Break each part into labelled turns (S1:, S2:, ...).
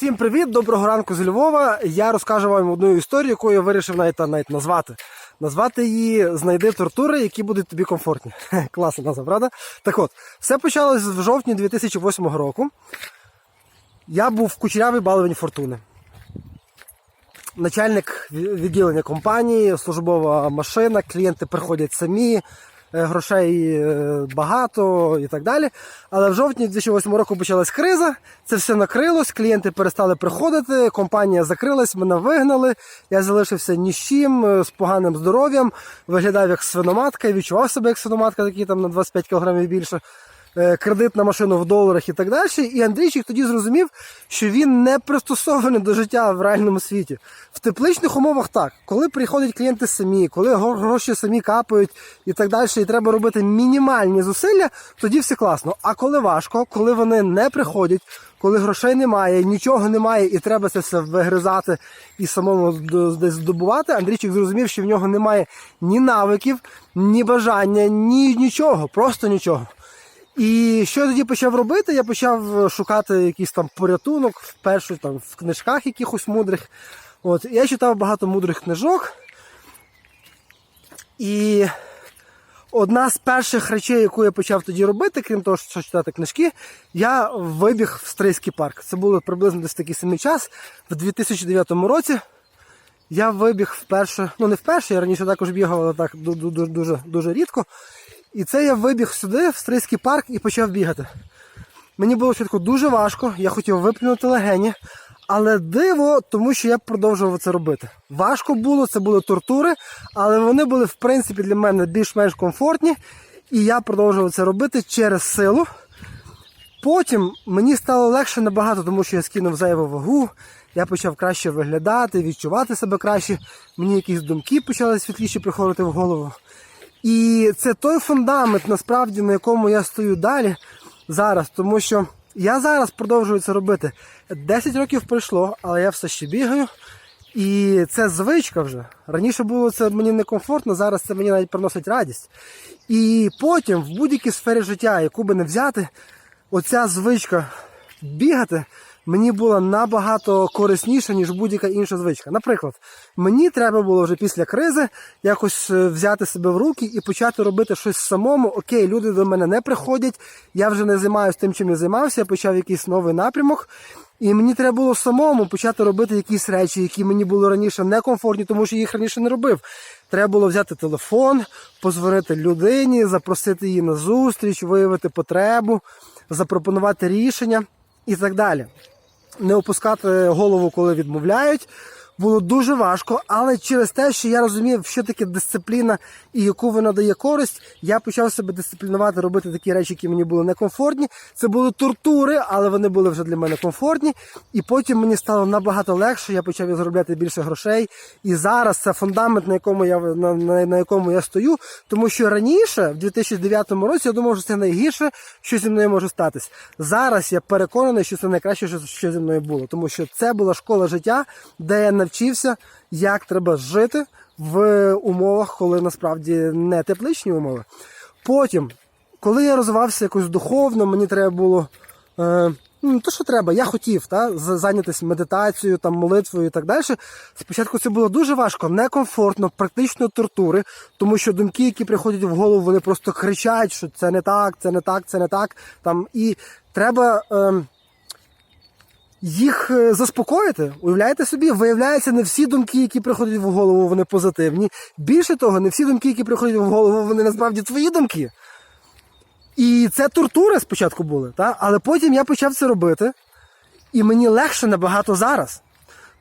S1: Всім привіт, доброго ранку з Львова. Я розкажу вам одну історію, яку я вирішив навіть, навіть назвати. Назвати її Знайди тортури, які будуть тобі комфортні. Класна назва, правда? Так от, все почалось в жовтні 2008 року. Я був в кучерявій баловані фортуни. Начальник відділення компанії, службова машина, клієнти приходять самі, грошей е, багато і так далі. Але в жовтні 2008 року почалась криза, це все накрилось, клієнти перестали приходити, компанія закрилась, мене вигнали. Я залишився ні з чим, е, з поганим здоров'ям, виглядав як свиноматка, і відчував себе як свиноматка, такий там на 25 кг більше. Е, Кредит на машину в доларах і так далі. І Андрійчик тоді зрозумів, що він не пристосований до життя в реальному світі. В тепличних умовах так, коли приходять клієнти самі, коли гроші самі капають і так далі, і треба робити мінімальні зусилля, тоді все класно. А коли важко, коли вони не приходять, коли грошей немає, нічого немає, і треба це все вигризати і самому десь здобувати, Андрійчик зрозумів, що в нього немає ні навиків, ні бажання, ні нічого, просто нічого. І що я тоді почав робити? Я почав шукати якийсь там порятунок вперше там в книжках якихось мудрих. От я читав багато мудрих книжок. І одна з перших речей, яку я почав тоді робити, крім того, що читати книжки, я вибіг в Стрийський парк. Це було приблизно десь такий самий час, в 2009 році. Я вибіг вперше, ну не вперше, я раніше також бігав, але так ду- ду- ду- дуже, дуже рідко. І це я вибіг сюди, в Стрийський парк, і почав бігати. Мені було спочатку дуже важко, я хотів виплюнути легені, але диво, тому що я продовжував це робити. Важко було, це були тортури, але вони були в принципі для мене більш-менш комфортні, і я продовжував це робити через силу. Потім мені стало легше набагато, тому що я скинув зайву вагу, я почав краще виглядати, відчувати себе краще. Мені якісь думки почали світліші приходити в голову. І це той фундамент, насправді, на якому я стою далі зараз, тому що я зараз продовжую це робити. 10 років пройшло, але я все ще бігаю. І це звичка вже. Раніше було це мені некомфортно, зараз це мені навіть приносить радість. І потім в будь-якій сфері життя, яку би не взяти, оця звичка бігати мені була набагато корисніша, ніж будь-яка інша звичка. Наприклад, мені треба було вже після кризи якось е, взяти себе в руки і почати робити щось самому. Окей, люди до мене не приходять, я вже не займаюся тим, чим я займався, я почав якийсь новий напрямок. І мені треба було самому почати робити якісь речі, які мені були раніше некомфортні, тому що їх раніше не робив. Треба було взяти телефон, позвонити людині, запросити її на зустріч, виявити потребу, запропонувати рішення і так далі. Не опускати голову, коли відмовляють. Було дуже важко, але через те, що я розумів, що таке дисципліна і яку вона дає користь, я почав себе дисциплінувати, робити такі речі, які мені були некомфортні. Це були тортури, але вони були вже для мене комфортні. І потім мені стало набагато легше. Я почав заробляти більше грошей. І зараз це фундамент, на якому я на, на, на якому я стою. Тому що раніше, в 2009 році, я думав, що це найгірше, що зі мною може статись. Зараз я переконаний, що це найкраще, що, що зі мною було, тому що це була школа життя, де я навчився, як треба жити в умовах, коли насправді не тепличні умови. Потім, коли я розвивався якось духовно, мені треба було. Е, ну, то, що треба, я хотів та, зайнятися медитацією, там, молитвою і так далі. Спочатку це було дуже важко, некомфортно, практично тортури, тому що думки, які приходять в голову, вони просто кричать, що це не так, це не так, це не так. Там, і треба. Е, їх е, заспокоїти. Уявляєте собі, виявляється, не всі думки, які приходять в голову, вони позитивні. Більше того, не всі думки, які приходять в голову, вони насправді твої думки. І це тортури спочатку були, та? але потім я почав це робити, і мені легше набагато зараз.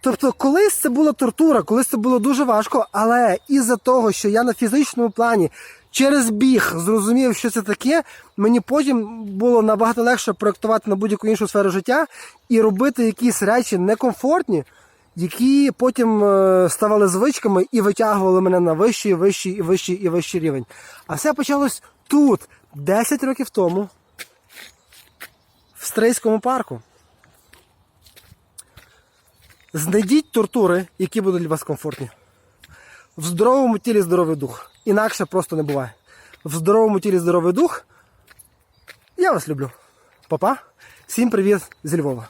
S1: Тобто, колись це була тортура, колись це було дуже важко, але із-за того, що я на фізичному плані через біг зрозумів, що це таке, мені потім було набагато легше проєктувати на будь-яку іншу сферу життя і робити якісь речі некомфортні, які потім е, ставали звичками і витягували мене на вищий, вищий і вищий і вищий рівень. А все почалось тут, 10 років тому, в Стрийському парку. Знайдіть тортури, які будуть для вас комфортні. В здоровому тілі здоровий дух. Інакше просто не буває. В здоровому тілі здоровий дух. Я вас люблю. Папа, всім привіт зі Львова.